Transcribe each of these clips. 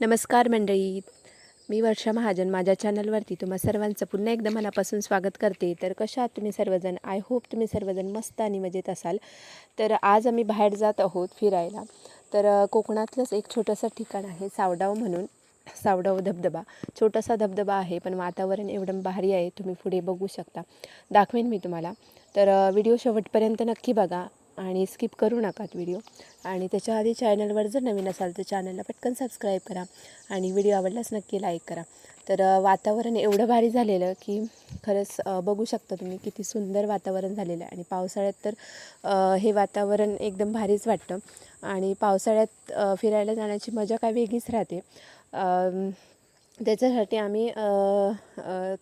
नमस्कार मंडळी. मी वर्षा महाजन. माझ्या चॅनलवरती तुम्हा सर्वांचं पुन्हा एकदा मनापासून स्वागत करते. तर कशा आहात तुम्ही सर्वजण? आय होप तुम्ही सर्वजण मस्त आणि मजेत असाल. तर आज आम्ही बाहेर जात आहोत फिरायला. तर कोकणातलंच एक छोटंसं ठिकाण आहे सावडाव म्हणून. सावडाव धबधबा. छोटासा धबधबा आहे पण वातावरण एवढं भारी आहे तुम्ही पुढे बघू शकता. दाखवेन मी तुम्हाला. तर व्हिडिओ शेवटपर्यंत नक्की बघा. आणि स्किप करू नकात व्हिडिओ. आणि त्याच्या आधी चॅनलवर जर नवीन असाल तर चॅनलला पटकन सबस्क्राईब करा आणि व्हिडिओ आवडल्यास नक्की लाईक करा. तर वातावरण एवढं भारी झालेलं की खरंच बघू शकता तुम्ही किती सुंदर वातावरण झालेलं आहे. आणि पावसाळ्यात तर हे वातावरण एकदम भारीच वाटतं. आणि पावसाळ्यात फिरायला जाण्याची मजा काय वेगळीच राहते. त्याच्यासाठी आम्ही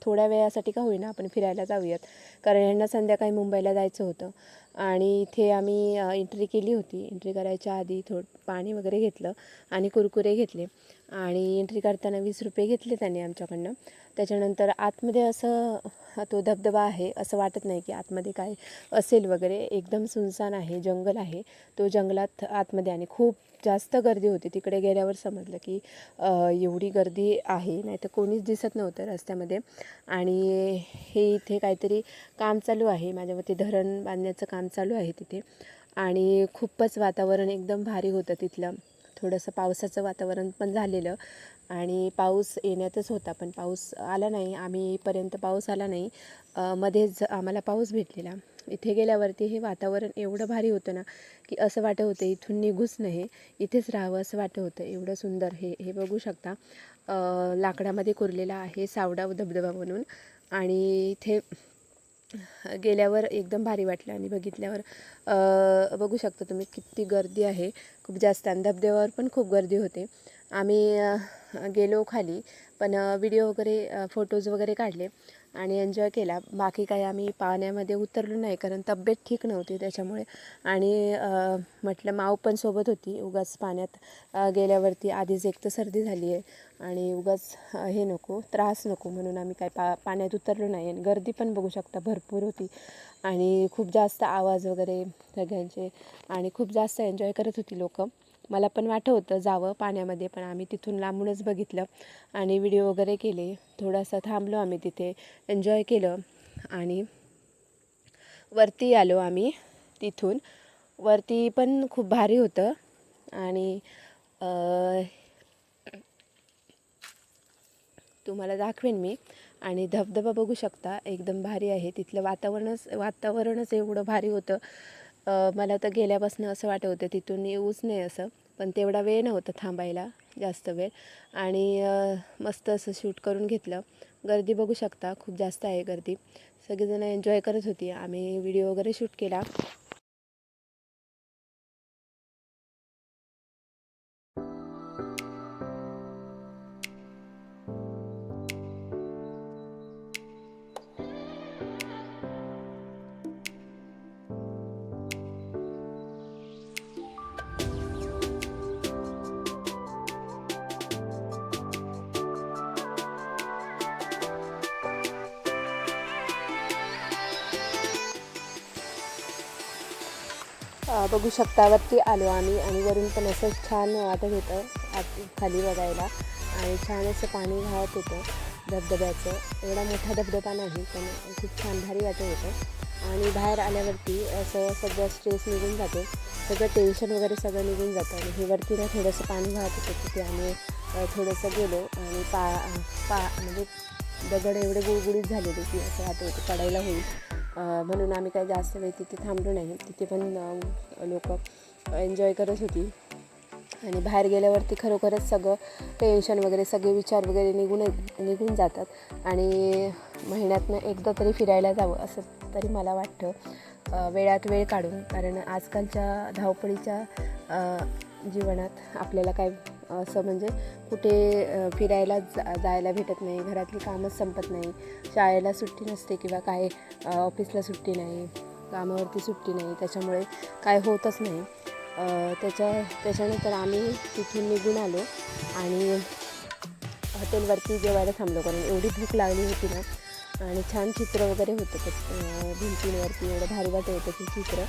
थोड्या वेळासाठी का होईना आपण फिरायला जाऊयात. कारण यांना संध्याकाळी मुंबईला जायचं होतं. आणि इथे आम्ही एंट्री केली होती. एंट्री करायच्या आधी थोडं पाणी वगैरे घेतलं आणि कुरकुरे घेतले. आणि एंट्री करताना वीस रुपये घेतले त्याने आमच्याकडनं. त्याच्यानंतर आतमध्ये असं तो धबधबा आहे असं वाटत नाही की आतमध्ये काय असेल वगैरे. एकदम सुनसान आहे जंगल आहे. तो जंगलात आतमध्ये आणि खूप जास्त गर्दी होती. तिकडे गेल्यावर समजलं की एवढी गर्दी आहे. नाही तर कोणीच दिसत नव्हतं रस्त्यामध्ये. आणि हे इथे काहीतरी काम चालू आहे. माझ्या मते धरण बांधण्याचं काम चालू आहे तिथे. आणि खूपच वातावरण एकदम भारी होतं तिथलं. थोडंसं पावसाचं वातावरण पण झालेलं. आणि पाऊस येण्यातच होता पण पाऊस आला नाही. आम्ही येईपर्यंत पाऊस आला नाही. मध्येच आम्हाला पाऊस भेटलेला. इथे गेल्यावरती हे वातावरण एवढं भारी होतं ना की असं वाटत होतं इथून निघूच नाही इथेच राहावं असं वाटत होतं. एवढं सुंदर हे हे बघू शकता. लाकडामध्ये कोरलेला आहे सावडा धबधबा म्हणून. आणि इथे गेल्यावर एकदम भारी वाटलं आणि बघितल्यावर बघू शकता तुम्ही किती गर्दी आहे. खूप जास्त आणि धबधब्यावर पण खूप गर्दी होते. आम्ही गेलो खाली. पण व्हिडिओ वगैरे फोटोज वगैरे काढले आणि एन्जॉय केला. बाकी काही आम्ही पाण्यामध्ये उतरलो नाही कारण तब्येत ठीक नव्हती त्याच्यामुळे. आणि म्हटलं माव पण सोबत होती. उगाच पाण्यात गेल्यावरती आधीच एक तर सर्दी झाली आहे आणि उगाच हे नको त्रास नको म्हणून आम्ही काय पा पाण्यात उतरलो नाही. आणि गर्दी पण बघू शकता भरपूर होती. आणि खूप जास्त आवाज वगैरे सगळ्यांचे आणि खूप जास्त एन्जॉय करत होती लोक. मला पण वाटत होतं जावं पाण्यामध्ये पण आम्ही तिथून लांबूनच बघितलं आणि व्हिडिओ वगैरे केले. थोडासा थांबलो आम्ही तिथे एन्जॉय केलं आणि वरती आलो आम्ही तिथून. वरती पण खूप भारी होतं आणि तुम्हाला दाखवेन मी. आणि धबधबा बघू शकता एकदम भारी आहे. तिथलं वातावरणच वातावरणच एवढं भारी होतं. मला तर गेल्यापासून असं वाटत होतं तिथून येऊच नाही असं. पण तेवढा वेळ नव्हता थांबायला जास्त वेळ. आणि मस्त असं शूट करून घेतलं. गर्दी बघू शकता खूप जास्त आहे गर्दी. सगळीजणं एन्जॉय करत होती. आम्ही व्हिडिओ वगैरे शूट केला. बघू शकता वरती आलो आम्ही आणि वरून पण असं छान वाटत होतं आत खाली बघायला. आणि छान असं पाणी वाहत होतं धबधब्याचं. एवढा मोठा धबधबा नाही पण खूप छान भारी वाटत होतं. आणि बाहेर आल्यावरती असं सगळं स्ट्रेस निघून जातो. सगळं टेन्शन वगैरे सगळं निघून जातं. आणि हे वरती ना थोडंसं पाणी वाहत होतं तिथे आम्ही थोडंसं गेलो आणि पा पा म्हणजे दगड एवढे गुळगुळीत झालेले की असं वाटत होतं पडायला होईल. म्हणून आम्ही काही जास्त वेळ तिथे थांबलो नाही. तिथे पण लोक एन्जॉय करत होती. आणि बाहेर गेल्यावरती खरोखरच सगळं टेन्शन वगैरे सगळे विचार वगैरे निघून निघून जातात. आणि महिन्यातनं एकदा तरी फिरायला जावं असं तरी मला वाटतं. वेळात वेळ काढून. कारण आजकालच्या धावपळीच्या जीवनात आपल्याला काय असं म्हणजे कुठे फिरायला जा जायला भेटत नाही घरातली कामच संपत नाही शाळेला सुट्टी नसते किंवा काय ऑफिसला सुट्टी नाही कामावरती सुट्टी नाही त्याच्यामुळे काय होतच नाही. त्याच्या त्याच्यानंतर आम्ही तिथून निघून आलो आणि हॉटेलवरती जेवायला थांबलो कारण एवढी भूक लागली होती ना. आणि छान चित्र वगैरे होतं भिंतींवरती एवढं भारी वाटत होतं ते चित्र.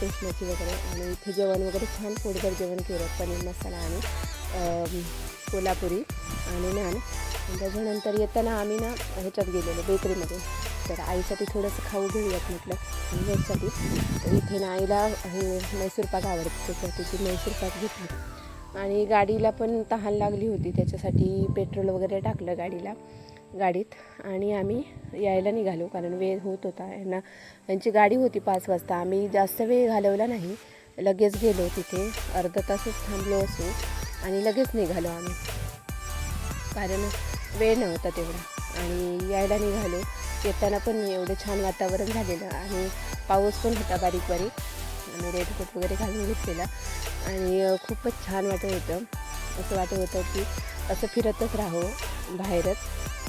कृष्णाची वगैरे आणि इथे जेवण वगैरे छान पोटभर जेवण केलं पनीर मसाला आणि कोल्हापुरी आणि नान. त्याच्यानंतर येताना आम्ही ना ह्याच्यात गेलेलो बेकरीमध्ये. तर आईसाठी थोडंसं खाऊ घेऊयात म्हटलं आणि ह्याच्यासाठी. तर इथे ना आईला हे मैसूर पाक आवडतं तर तिची मैसूर पाक घेतली. आणि गाडीला पण तहान लागली होती त्याच्यासाठी पेट्रोल वगैरे टाकलं गाडीला. गाडीत आणि आम्ही यायला निघालो कारण वेळ होत होता. यांना यांची गाडी होती पाच वाजता. आम्ही जास्त वेळ घालवला नाही. लगेच गेलो तिथे. अर्धा तासच थांबलो असू आणि लगेच निघालो आम्ही. कारण वेळ नव्हता तेवढा. आणि यायला निघालो. येताना पण एवढं छान वातावरण झालेलं आणि पाऊस पण होता बारीक बारीक. आम्ही रेनकोट वगैरे घालून घेतलेला. आणि खूपच छान वाटत होतं. असं वाटत होतं की असं फिरतच राहो बाहेरच.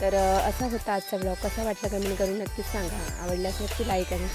तर असा होता आजचा ब्लॉग कसा वाटला कमेंट करून नक्कीच सांगा. आवडल्यास नक्की लाईक आणि